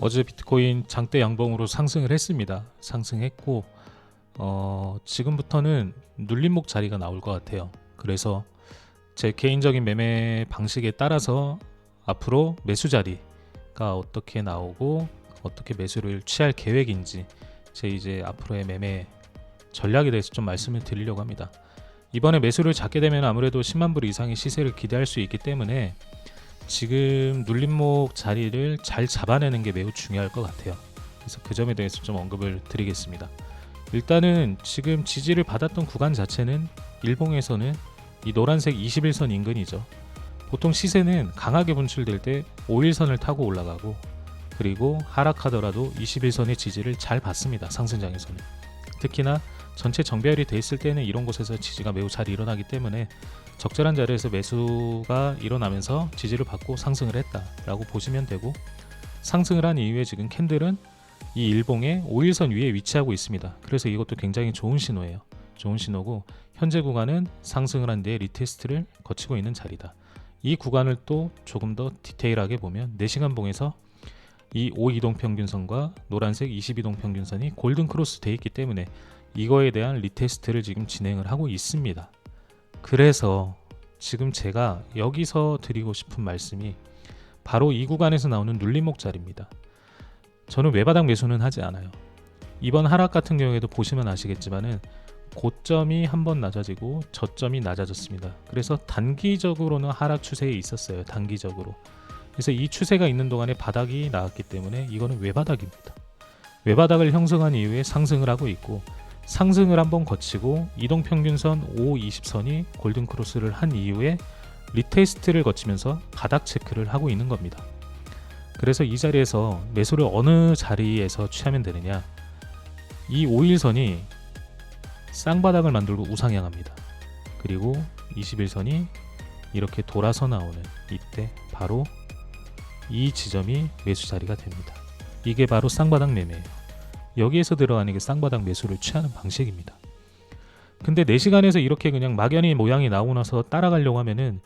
어제 비트코인 장대 양봉으로 상승을 했습니다. 상승했고 어, 지금부터는 눌림목 자리가 나올 것 같아요. 그래서 제 개인적인 매매 방식에 따라서 앞으로 매수 자리가 어떻게 나오고 어떻게 매수를 취할 계획인지 제 이제 앞으로의 매매 전략에 대해서 좀 말씀을 드리려고 합니다. 이번에 매수를 잡게 되면 아무래도 10만 불 이상의 시세를 기대할 수 있기 때문에 지금 눌림목 자리를 잘 잡아내는 게 매우 중요할 것 같아요. 그래서 그 점에 대해서 좀 언급을 드리겠습니다. 일단은 지금 지지를 받았던 구간 자체는 일봉에서는 이 노란색 21선 인근이죠. 보통 시세는 강하게 분출될 때 5일선을 타고 올라가고 그리고 하락하더라도 21선의 지지를 잘 받습니다. 상승장에서는. 특히나 전체 정배열이 돼 있을 때는 이런 곳에서 지지가 매우 잘 일어나기 때문에 적절한 자리에서 매수가 일어나면서 지지를 받고 상승을 했다라고 보시면 되고 상승을 한 이후에 지금 캔들은 이 일봉의 5일선 위에 위치하고 있습니다. 그래서 이것도 굉장히 좋은 신호예요. 좋은 신호고 현재 구간은 상승을 한 뒤에 리테스트를 거치고 있는 자리다. 이 구간을 또 조금 더 디테일하게 보면 4시간 봉에서 이 5이동 평균선과 노란색 22동 평균선이 골든 크로스 돼 있기 때문에 이거에 대한 리테스트를 지금 진행을 하고 있습니다. 그래서 지금 제가 여기서 드리고 싶은 말씀이 바로 이 구간에서 나오는 눌림목 자리입니다. 저는 외바닥 매수는 하지 않아요. 이번 하락 같은 경우에도 보시면 아시겠지만은 고점이 한 번 낮아지고 저점이 낮아졌습니다. 그래서 단기적으로는 하락 추세에 있었어요. 단기적으로. 그래서 이 추세가 있는 동안에 바닥이 나왔기 때문에 이거는 외바닥입니다. 외바닥을 형성한 이후에 상승을 하고 있고 상승을 한번 거치고 이동평균선 520선이 골든크로스를 한 이후에 리테스트를 거치면서 바닥 체크를 하고 있는 겁니다. 그래서 이 자리에서 매수를 어느 자리에서 취하면 되느냐 이 5일선이 쌍바닥을 만들고 우상향합니다. 그리고 21선이 이렇게 돌아서 나오는 이때 바로 이 지점이 매수 자리가 됩니다. 이게 바로 쌍바닥 매매예요. 여기에서 들어가는 게 쌍바닥 매수를 취하는 방식입니다. 근데 4시간에서 이렇게 그냥 막연히 모양이 나오고 나서 따라가려고 하면은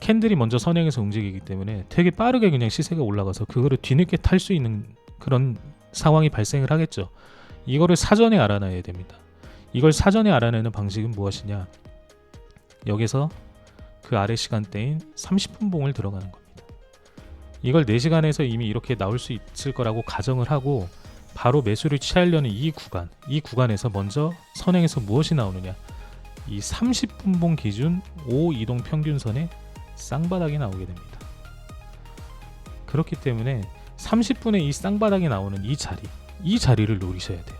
캔들이 먼저 선행해서 움직이기 때문에 되게 빠르게 그냥 시세가 올라가서 그거를 뒤늦게 탈 수 있는 그런 상황이 발생을 하겠죠. 이거를 사전에 알아놔야 됩니다. 이걸 사전에 알아내는 방식은 무엇이냐? 여기서 그 아래 시간대인 30분 봉을 들어가는 겁니다. 이걸 4시간에서 이미 이렇게 나올 수 있을 거라고 가정을 하고 바로 매수를 취하려는 이 구간, 이 구간에서 먼저 선행에서 무엇이 나오느냐? 이 30분봉 기준 5 이동 평균선에 쌍바닥이 나오게 됩니다. 그렇기 때문에 30분에 이 쌍바닥이 나오는 이 자리, 이 자리를 노리셔야 돼요.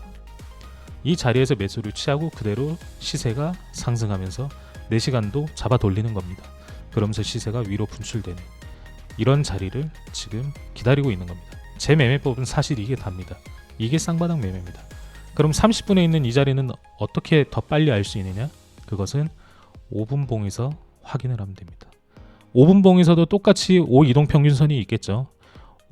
이 자리에서 매수를 취하고 그대로 시세가 상승하면서 4시간도 잡아 돌리는 겁니다. 그러면서 시세가 위로 분출되는 이런 자리를 지금 기다리고 있는 겁니다. 제 매매법은 사실 이게 답니다. 이게 쌍바닥 매매입니다. 그럼 30분에 있는 이 자리는 어떻게 더 빨리 알 수 있느냐? 그것은 5분 봉에서 확인을 하면 됩니다. 5분 봉에서도 똑같이 5 이동 평균선이 있겠죠.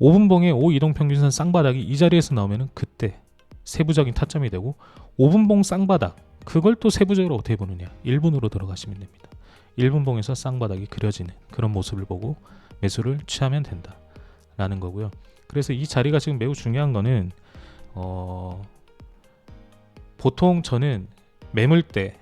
5분 봉에 5 이동 평균선 쌍바닥이 이 자리에서 나오면은 그때 세부적인 타점이 되고 5분 봉 쌍바닥 그걸 또 세부적으로 어떻게 보느냐 1분으로 들어가시면 됩니다. 1분 봉에서 쌍바닥이 그려지는 그런 모습을 보고 매수를 취하면 된다 라는 거고요. 그래서 이 자리가 지금 매우 중요한 거는 어, 보통 저는 매물대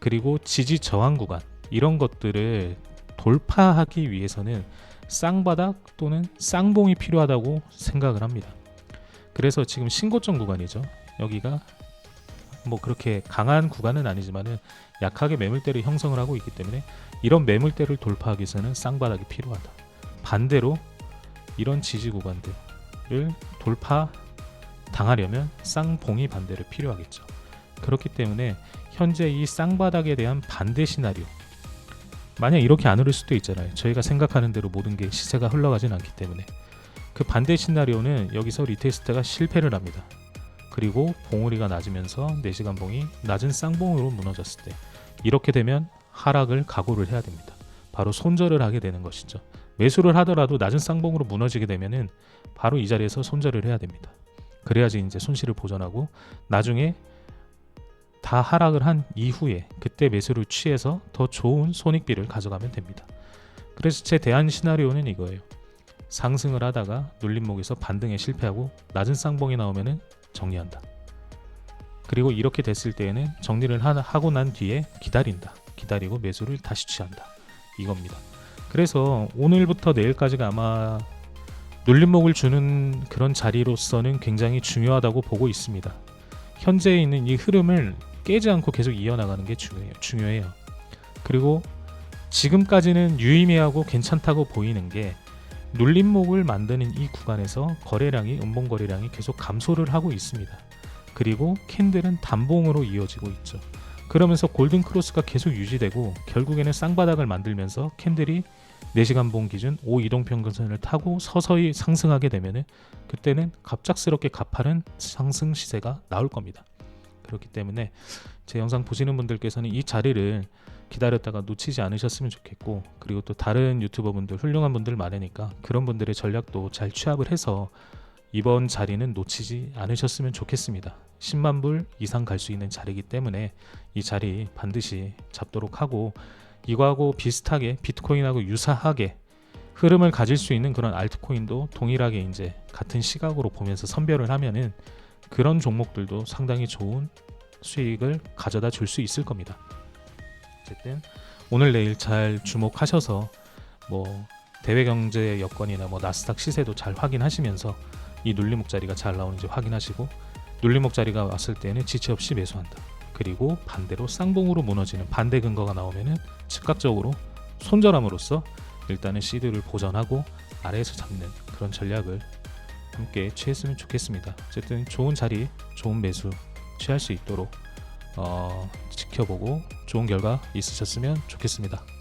그리고 지지 저항 구간 이런 것들을 돌파하기 위해서는 쌍바닥 또는 쌍봉이 필요하다고 생각을 합니다. 그래서 지금 신고점 구간이죠. 여기가 뭐 그렇게 강한 구간은 아니지만은 약하게 매물대를 형성을 하고 있기 때문에 이런 매물대를 돌파하기 위해서는 쌍바닥이 필요하다. 반대로 이런 지지 구간들을 돌파 당하려면 쌍봉이 반대로 필요하겠죠. 그렇기 때문에 현재 이 쌍바닥에 대한 반대 시나리오 만약 이렇게 안 흐를 수도 있잖아요. 저희가 생각하는 대로 모든 게 시세가 흘러가진 않기 때문에 그 반대 시나리오는 여기서 리테스트가 실패를 합니다. 그리고 봉우리가 낮으면서 4시간 봉이 낮은 쌍봉으로 무너졌을 때 이렇게 되면 하락을 각오를 해야 됩니다. 바로 손절을 하게 되는 것이죠. 매수를 하더라도 낮은 쌍봉으로 무너지게 되면은 바로 이 자리에서 손절을 해야 됩니다. 그래야지 이제 손실을 보전하고 나중에 다 하락을 한 이후에 그때 매수를 취해서 더 좋은 손익비를 가져가면 됩니다. 그래서 제 대안 시나리오는 이거예요. 상승을 하다가 눌림목에서 반등에 실패하고 낮은 쌍봉이 나오면은 정리한다. 그리고 이렇게 됐을 때에는 정리를 하- 하고 난 뒤에 기다린다. 기다리고 매수를 다시 취한다. 이겁니다. 그래서 오늘부터 내일까지가 아마 눌림목을 주는 그런 자리로서는 굉장히 중요하다고 보고 있습니다. 현재 있는 이 흐름을 깨지 않고 계속 이어나가는 게 중요해요. 중요해요. 그리고 지금까지는 유의미하고 괜찮다고 보이는 게 눌림목을 만드는 이 구간에서 거래량이 음봉 거래량이 계속 감소를 하고 있습니다. 그리고 캔들은 단봉으로 이어지고 있죠. 그러면서 골든 크로스가 계속 유지되고 결국에는 쌍바닥을 만들면서 캔들이 4시간 봉 기준 5 이동 평균선을 타고 서서히 상승하게 되면은 그때는 갑작스럽게 가파른 상승 시세가 나올 겁니다. 그렇기 때문에 제 영상 보시는 분들께서는 이 자리를 기다렸다가 놓치지 않으셨으면 좋겠고 그리고 또 다른 유튜버 분들 훌륭한 분들 많으니까 그런 분들의 전략도 잘 취합을 해서 이번 자리는 놓치지 않으셨으면 좋겠습니다. 10만 불 이상 갈 수 있는 자리이기 때문에 이 자리 반드시 잡도록 하고 이거하고 비슷하게 비트코인하고 유사하게 흐름을 가질 수 있는 그런 알트코인도 동일하게 이제 같은 시각으로 보면서 선별을 하면은 그런 종목들도 상당히 좋은 수익을 가져다 줄 수 있을 겁니다. 어쨌든 오늘 내일 잘 주목하셔서 뭐 대외 경제 여건이나 뭐 나스닥 시세도 잘 확인하시면서 이 눌림목 자리가 잘 나오는지 확인하시고 눌림목 자리가 왔을 때는 지체 없이 매수한다. 그리고 반대로 쌍봉으로 무너지는 반대 근거가 나오면은 즉각적으로 손절함으로써 일단은 시드를 보전하고 아래에서 잡는 그런 전략을 함께 취했으면 좋겠습니다. 어쨌든 좋은 자리, 좋은 매수 취할 수 있도록 어, 지켜보고 좋은 결과 있으셨으면 좋겠습니다.